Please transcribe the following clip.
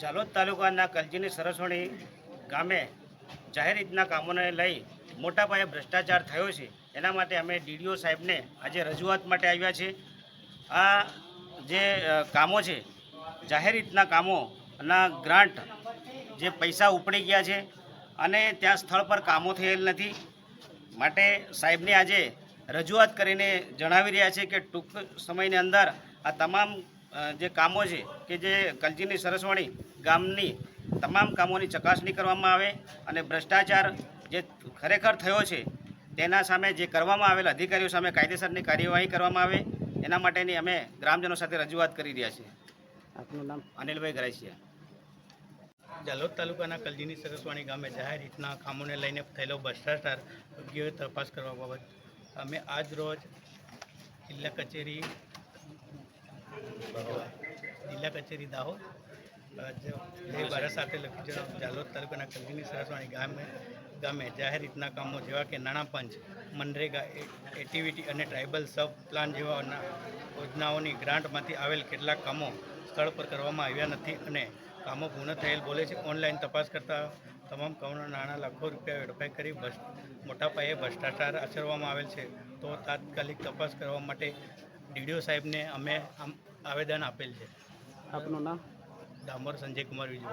જાલોદ તાલુકાના કલજીની સરસવણી ગામે જાહેર રીતના કામોને લઈ મોટા પાયે ભ્રષ્ટાચાર થયો છે. એના માટે અમે ડીડીઓ સાહેબને આજે રજૂઆત માટે આવ્યા છે આ જે કામો છે, જાહેર રીતના કામોના ગ્રાન્ટ જે પૈસા ઉપડી ગયા છે અને ત્યાં સ્થળ પર કામો થયેલ નથી. માટે સાહેબને આજે રજૂઆત કરીને જણાવી રહ્યા છે કે ટૂંક સમયની અંદર આ તમામ જે કામો છે કે જે કલજીની સરસવાણી ગામની તમામ કામોની ચકાસણી કરવામાં આવે અને ભ્રષ્ટાચાર જે ખરેખર થયો છે તેના સામે જે કરવામાં આવેલા અધિકારીઓ સામે કાયદેસરની કાર્યવાહી કરવામાં આવે એના માટેની અમે ગ્રામજનો સાથે રજૂઆત કરી રહ્યા છીએ. આપનું નામ? અનિલભાઈ ગરાસિયા જાલોદ તાલુકાના કલજીની સરસવાણી ગામે જાહેર રીતના કામોને લઈને થયેલો ભ્રષ્ટાચાર યોગ્ય તપાસ કરવા બાબત અમે આજ રોજ જિલ્લા કચેરી જિલ્લા કચેરી દાહોદ. જે- ભારત સાથે લખી જાલોદ તાલુકાના કલજીની સરસવાણી ગામે ગામે જાહેર રીતના કામો જેવા કે નાણાં પંચ મનરેગા એક્ટિવિટી અને ટ્રાઇબલ સબ પ્લાન જેવા યોજનાઓની ગ્રાન્ટમાંથી આવેલ કેટલાક કામો સ્થળ પર કરવામાં આવ્યા નથી અને કામો પૂર્ણ થયેલ બોલે છે. ઓનલાઈન તપાસ કરતા તમામ કામોના નાણાં લાખો રૂપિયા વેડફાઈ કરી મોટા પાયે ભ્રષ્ટાચાર આચરવામાં આવેલ છે. તો તાત્કાલિક તપાસ કરવા માટે ડીડીઓ સાહેબને અમે આમ આવેદન આપેલ છે. આપનું નામ? ડામર સંજય કુમાર વિજય